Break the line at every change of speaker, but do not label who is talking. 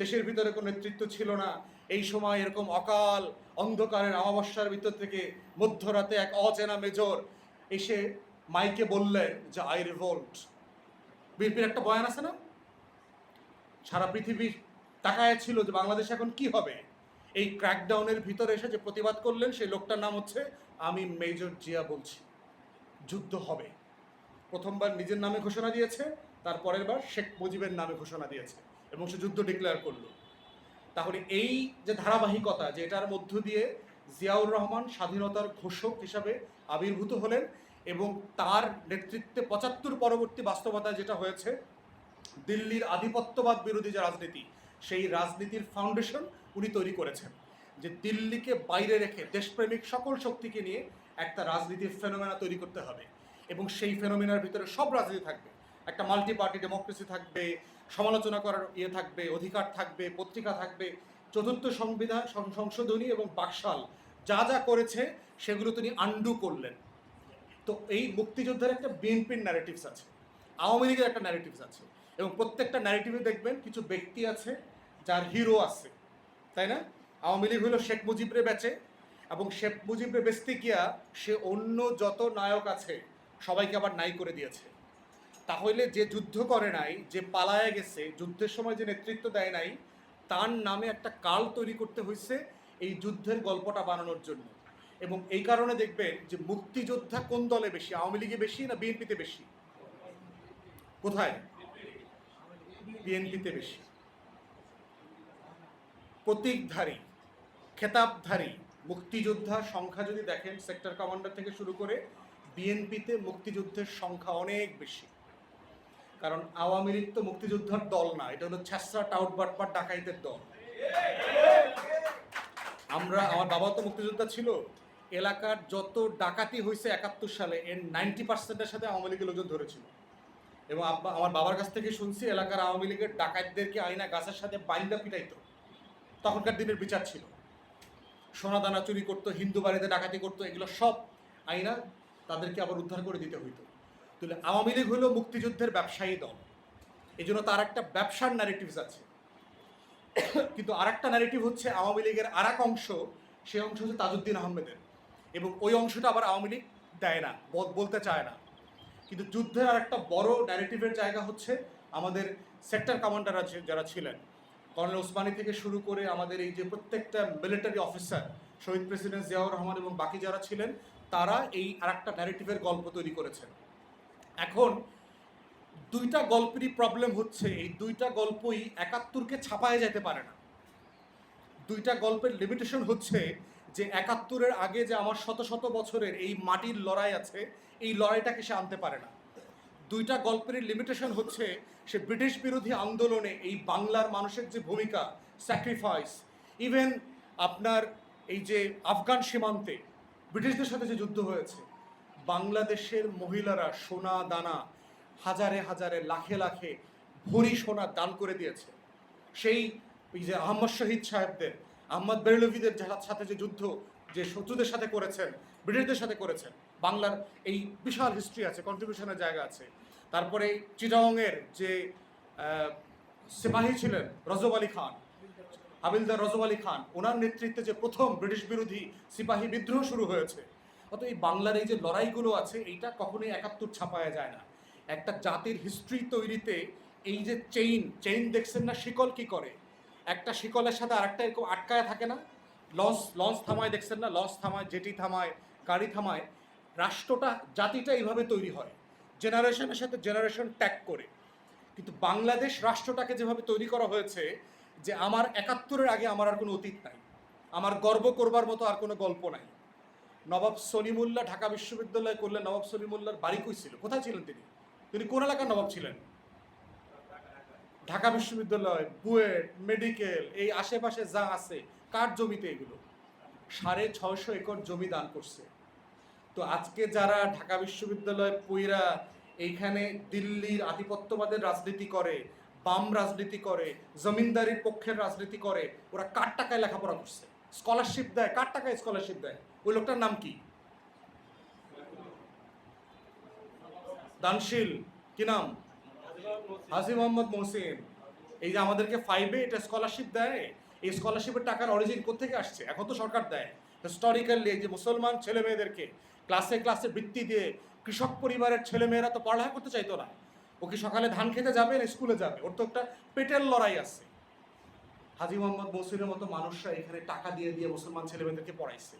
দেশের ভিতরে কোনো নেতৃত্ব ছিল না। এই সময় এরকম অকাল অন্ধকারের অমাবস্যার ভিতর থেকে মধ্যরাতে এক অচেনা মেজর এসে মাইকে বললেন যে আই রিভোল্ট বিএনপির একটা বয়ান আছে না? সারা পৃথিবী তাকায় ছিল যে, বাংলাদেশ এখন কি হবে? এই ক্র্যাকডাউনের ভিতরে এসে যে প্রতিবাদ করলেন, সেই লোকটার নাম হচ্ছে, আমি মেজর জিয়া বলছি, যুদ্ধ হবে। প্রথমবার নিজের নামে ঘোষণা দিয়েছে, তারপরের বার শেখ মুজিবের নামে ঘোষণা দিয়েছে। এবং সে যুদ্ধ ডিক্লেয়ার করল। তাহলে এই যে ধারাবাহিকতা, যে এটার মধ্য দিয়ে জিয়াউর রহমান স্বাধীনতার ঘোষক হিসাবে আবির্ভূত হলেন এবং তার নেতৃত্বে পঁচাত্তর পরবর্তী বাস্তবতা যেটা হয়েছে, দিল্লির আধিপত্যবাদ বিরোধী যে রাজনীতি, সেই রাজনীতির ফাউন্ডেশন উনি তৈরি করেছেন। যে দিল্লিকে বাইরে রেখে দেশপ্রেমিক সকল শক্তিকে নিয়ে একটা রাজনীতির ফেনোমেনা তৈরি করতে হবে এবং সেই ফেনোমেনার ভিতরে সব রাজনীতি থাকবে। একটা মাল্টি পার্টি ডেমোক্রেসি থাকবে সমালোচনা করার ইয়ে থাকবে, অধিকার থাকবে, পত্রিকা থাকবে, চতুর্থ সংবিধান সংশোধনী এবং বাকশাল যা যা করেছে সেগুলো তিনি আন্ডু করলেন। তো এই মুক্তিযোদ্ধার একটা বিএনপির ন্যারেটিভস আছে, আওয়ামী লীগের একটা ন্যারেটিভস আছে এবং প্রত্যেকটা ন্যারেটিভে দেখবেন কিছু ব্যক্তি আছে যার হিরো আছে, তাই না? আওয়ামী লীগ হলো শেখ মুজিবরে বেচে এবং শেখ মুজিবরে বেচতে গিয়া সে অন্য যত নায়ক আছে, সবাইকে আবার নাই করে দিয়েছে। তাহলে যে যুদ্ধ করে নাই, যে পালায়া গেছে, যুদ্ধের সময় যে নেতৃত্ব দেয় নাই, তার নামে একটা কাল তৈরি করতে হয়েছে এই যুদ্ধের গল্পটা বানানোর জন্য। এবং এই কারণে দেখবেন যে মুক্তিযোদ্ধা কোন দলে বেশি, আওয়ামী লীগে বেশি না বিএনপিতে বেশি? কোথায়? বিএনপিতে বেশি। প্রতীকধারী, খেতাবধারী মুক্তিযোদ্ধার সংখ্যা যদি দেখেন, সেক্টর কমান্ডার থেকে শুরু করে বিএনপিতে মুক্তিযুদ্ধের সংখ্যা অনেক বেশি। কারণ আওয়ামী লীগ তো মুক্তিযোদ্ধার দল না, এটা হলো ছ্যাসরা টাউট বাটপার ডাকাইতের দল। আমরা, আমার বাবা তো মুক্তিযোদ্ধা ছিল, এলাকার যত ডাকাতি হয়েছে একাত্তর সালে, এর নাইনটি পার্সেন্টের সাথে আওয়ামী লীগের লোকজন ধরেছিল। এবং আমার বাবার কাছ থেকে শুনছি, এলাকার আওয়ামী লীগের ডাকাতদেরকে আইনা গাছের সাথে বাইন্দা পিটাইতো। তখনকার দিনের বিচার ছিল। সোনা দানা চুরি করতো, হিন্দু বাড়িতে ডাকাতি করতো, এগুলো সব আইনা তাদেরকে আবার উদ্ধার করে দিতে হইতো। তাহলে আওয়ামী লীগ হলো মুক্তিযুদ্ধের ব্যবসায়ী দল। এই জন্য তার একটা ব্যবসার ন্যারেটিভস আছে। কিন্তু আর একটা ন্যারেটিভ হচ্ছে আওয়ামী লীগের আর এক অংশ, সেই অংশ হচ্ছে তাজউদ্দিন আহমেদের। এবং ওই অংশটা আবার আওয়ামী লীগ দেয় না, বল- বলতে চায় না। কিন্তু যুদ্ধের আর একটা বড় ন্যারেটিভের জায়গা হচ্ছে আমাদের সেক্টর কমান্ডার আছে, যারা ছিলেন। কর্নেল ওসমানি থেকে শুরু করে আমাদের এই যে প্রত্যেকটা মিলিটারি অফিসার শহীদ প্রেসিডেন্ট জিয়াউর রহমান এবং বাকি যারা ছিলেন, তারা এই আর একটা ন্যারেটিভের গল্প তৈরি করেছেন। এখন দুইটা গল্পেরই প্রবলেম হচ্ছে, এই দুইটা গল্পই একাত্তরকে ছাপায় যেতে পারে না। দুইটা গল্পের লিমিটেশন হচ্ছে যে একাত্তরের আগে যে আমার শত শত বছরের এই মাটির লড়াই আছে, এই লড়াইটাকে সে আনতে পারে না। দুইটা গল্পের লিমিটেশন হচ্ছে সে ব্রিটিশ বিরোধী আন্দোলনে এই বাংলার মানুষের যে ভূমিকা স্যাক্রিফাইস ইভেন আপনার এই যে আফগান সীমান্তে ব্রিটিশদের সাথে যে যুদ্ধ হয়েছে বাংলাদেশের মহিলারা সোনা দানা হাজারে হাজারে লাখে লাখে ভরি সোনা দান করে দিয়েছে। সেই যে আহম্মদ শহীদ সাহেবদের, আহমদ বেরলভিদের সাথে যে যুদ্ধ যে শত্রুদের সাথে করেছেন, ব্রিটিশদের সাথে করেছেন, বাংলার এই বিশাল হিস্ট্রি আছে কন্ট্রিবিউশনের জায়গা আছে। তারপরে চিটাংয়ের যে সিপাহী ছিলেন রজব আলী খান, হাবিলদার রজব আলী খান, ওনার নেতৃত্বে যে প্রথম ব্রিটিশ বিরোধী সিপাহী বিদ্রোহ শুরু হয়েছে অত এই বাংলার এই যে লড়াইগুলো আছে, এইটা কখনোই একাত্তর ছাপায়া যায় না। একটা জাতির হিস্ট্রি তৈরিতে এই যে চেইন চেইন দেখছেন না শিকল কি করে? একটা শিকলের সাথে আরেকটা এরকম আটকায় থাকে না? লঞ্চ লঞ্চ থামায় দেখছেন না? লঞ্চ থামায়, জেটি থামায়, গাড়ি থামায়। রাষ্ট্রটা, জাতিটা এইভাবে তৈরি হয়। জেনারেশনের সাথে জেনারেশন ট্যাগ করে। কিন্তু বাংলাদেশ রাষ্ট্রটাকে যেভাবে তৈরি করা হয়েছে, যে আমার একাত্তরের আগে আমার আর কোনো অতীত নাই। আমার গর্ব করবার মতো আর কোনো গল্প নাই। নবাব সলিমুল্লাহ ঢাকা বিশ্ববিদ্যালয় করলে নবাব সলিমুল্লাহর বাড়ি কই ছিল? কোথায় ছিলেন তিনি? তিনি কোন এলাকার নবাব ছিলেন? ঢাকা বিশ্ববিদ্যালয়, বুয়েট, মেডিকেল, এই আশেপাশে যা আছে, কার জমিতে এগুলো? সাড়ে ছয়শো একর জমি দান করছে। তো আজকে যারা ঢাকা বিশ্ববিদ্যালয় পুইরা এইখানে দিল্লির আধিপত্যবাদের রাজনীতি করে, বাম রাজনীতি করে, জমিনদারির পক্ষের রাজনীতি করে, ওরা কার টাকায় লেখাপড়া করছে? স্কলারশিপ দেয়, কার টাকায় স্কলারশিপ দেয়? ওই লোকটার নাম কি? দানশীল, কি নাম? হাজি মোহাম্মদ মহসিন। এই যে আমাদেরকে ফাইভে এটা স্কলারশিপ দেয়, এই স্কলারশিপের টাকার অরিজিন কোথেকে আসছে? এখন তো সরকার দেয়। হিস্টোরিক্যালি যে মুসলমান ছেলে মেয়েদেরকে ক্লাসে ক্লাসে বৃত্তি দিয়ে কৃষক পরিবারের ছেলে মেয়েরা তো পড়ালেখা করতে চাইতো না। ও কি সকালে ধান খেতে যাবে না স্কুলে যাবে? ওর তো একটা পেটের লড়াই আছে। হাজি মোহাম্মদ মসিরের মতো মানুষরা এখানে টাকা দিয়ে দিয়ে মুসলমান ছেলে মেয়েদেরকে পড়াইছে।